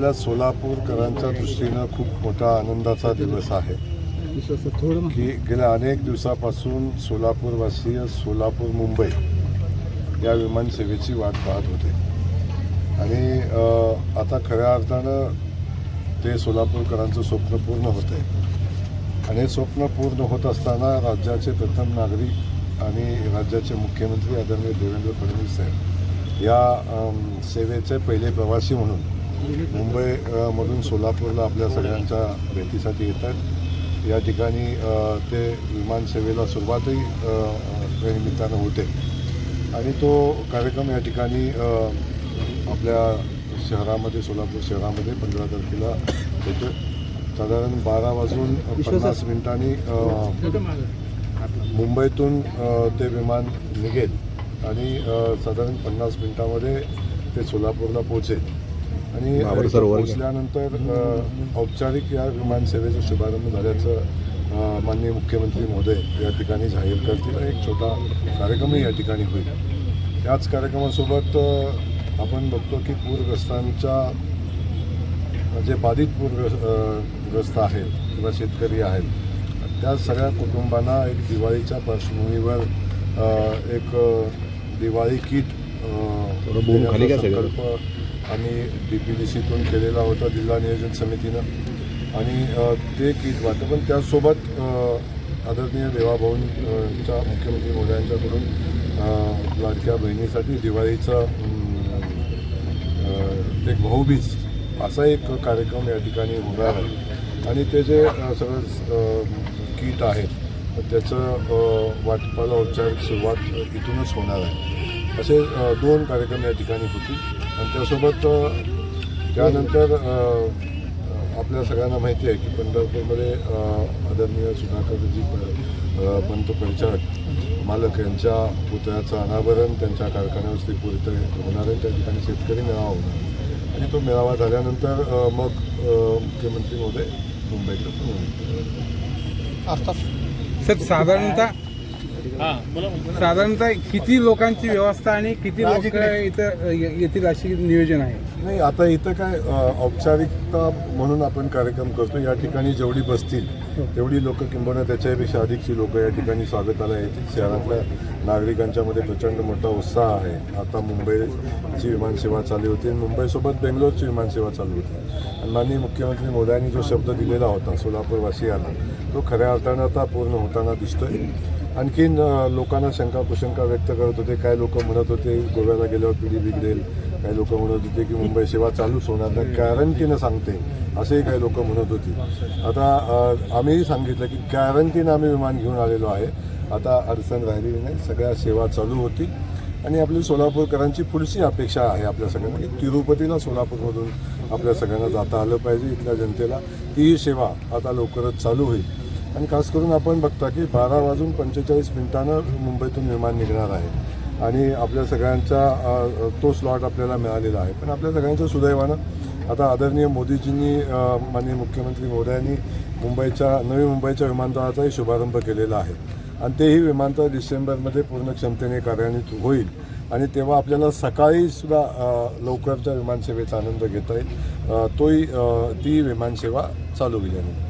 आपल्या सोलापूरकरांच्या दृष्टीनं खूप मोठा आनंदाचा दिवस आहे. की गेल्या अनेक दिवसापासून सोलापूरवासीय सोलापूर मुंबई या विमानसेवेची वाट पाहत होते. आणि आता खऱ्या अर्थानं ते सोलापूरकरांचं स्वप्न पूर्ण होत आहे आणि हे स्वप्न पूर्ण होत असताना राज्याचे प्रथम नागरिक आणि राज्याचे मुख्यमंत्री आदरणीय देवेंद्र फडणवीस साहेब या सेवेचे पहिले प्रवासी म्हणून मुंबई अ, मधून सोलापूरला आपल्या सगळ्यांच्या भेटीसाठी येतात. या ठिकाणी ते विमानसेवेला सुरुवातही निमित्तानं होते. आणि तो कार्यक्रम या ठिकाणी आपल्या शहरामध्ये सोलापूर शहरामध्ये पंधरा तारखेला होतो. साधारण बारा वाजून पन्नास मिनिटांनी मुंबईतून ते विमान निघेल. आणि साधारण पन्नास मिनिटामध्ये ते सोलापूरला पोहोचेल. आणि पोहोचल्यानंतर औपचारिक या विमानसेवेचा शुभारंभ झाल्याचं माननीय मुख्यमंत्री महोदय या ठिकाणी जाहीर करतील एक छोटा कार्यक्रमही या ठिकाणी होईल याच कार्यक्रमासोबत आपण बघतो की पूरग्रस्तांच्या जे बाधित पूरग्रस्त आहेत किंवा शेतकरी आहेत त्या सगळ्या कुटुंबांना एक दिवाळीच्या पार्श्वभूमीवर एक दिवाळी किट. संकल्प आम्ही डी पी डी सीतून केलेला होता जिल्हा नियोजन समितीनं. आणि ते गीत वाटतं पण त्याचसोबत आदरणीय देवाभाऊंच्या मुख्यमंत्री महोदयांच्याकडून लाडक्या बहिणीसाठी दिवाळीचं एक भाऊबीज असा एक कार्यक्रम या ठिकाणी होणार आहे. आणि ते जे सगळं अ, किट आहे त्याचं वाटपाला औपचारिक सुरुवात इथूनच होणार आहे. असे दोन कार्यक्रम या ठिकाणी होतील. आणि त्यासोबत त्यानंतर आपल्या सगळ्यांना माहिती आहे की पंढरपूरमध्ये आदरणीय सुधाकरजी पंत परिचारक मालक यांच्या पुतळ्याचं अनावरण त्यांच्या कारखान्यावर श्रीपूर होणार आहे. त्या ठिकाणी शेतकरी मेळावा होणार आणि तो मेळावा झाल्यानंतर मग मुख्यमंत्री महोदय मुंबईकडे सर साधारणतः साधारणतः किती लोकांची व्यवस्था आणि किती लोक इथं ये- येतील अशी नियोजन आहे? नाही आता इथं काय औपचारिकता म्हणून आपण कार्यक्रम करतो. या ठिकाणी जेवढी बसतील तेवढी लोक किंबहुना त्याच्यापेक्षा अधिकची लोक या ठिकाणी स्वागताला येतील. शहरातल्या नागरिकांच्या मध्ये प्रचंड मोठा उत्साह आहे. आता मुंबईची विमानसेवा चालू होती. मुंबईसोबत बेंगलोरची विमानसेवा चालू होती. आणि माननीय मुख्यमंत्री मोदयांनी जो शब्द दिलेला होता सोलापूरवासियांना तो खऱ्या अर्थानं आता पूर्ण होताना दिसतोय. आणखीन लोकांना शंका कुशंका व्यक्त करत होते. काय लोक म्हणत होते गोव्याला गेल्यावर पिढी बिघडेल. काही लोक म्हणत होते की मुंबई सेवा चालूच होणार नाही. गॅरंटीनं सांगते. असेही काही लोक म्हणत होती. आता आम्हीही सांगितलं की गॅरंटीनं आम्ही विमान घेऊन आलेलो आहे. आता अडचण राहिलेली नाही. सगळ्या सेवा चालू होती. आणि आपली सोलापूरकरांची पुढची अपेक्षा आहे आपल्या सगळ्यांना की तिरुपतीला सोलापूरमधून आपल्या सगळ्यांना जाता आलं पाहिजे इथल्या जनतेला. तीही सेवा आता लवकरच चालू होईल. आणि खास करून आपण बघता की बारा वाजून पंचेचाळीस मिनिटानं मुंबईतून विमान निघणार आहे. आणि आपल्या सगळ्यांचा तो स्लॉट आपल्याला मिळालेला आहे. पण आपल्या सगळ्यांच्या सुदैवानं आता आदरणीय मोदीजींनी माननीय मुख्यमंत्री मोदयांनी मुंबईच्या नवी मुंबईच्या विमानतळाचाही शुभारंभ केलेला आहे. आणि तेही विमानतळ डिसेंबरमध्ये पूर्ण क्षमतेने कार्यान्वित होईल. आणि तेव्हा आपल्याला सकाळीसुद्धा लवकरच्या विमानसेवेचा आनंद घेता येईल. तोही ती विमानसेवा चालू होईल आहे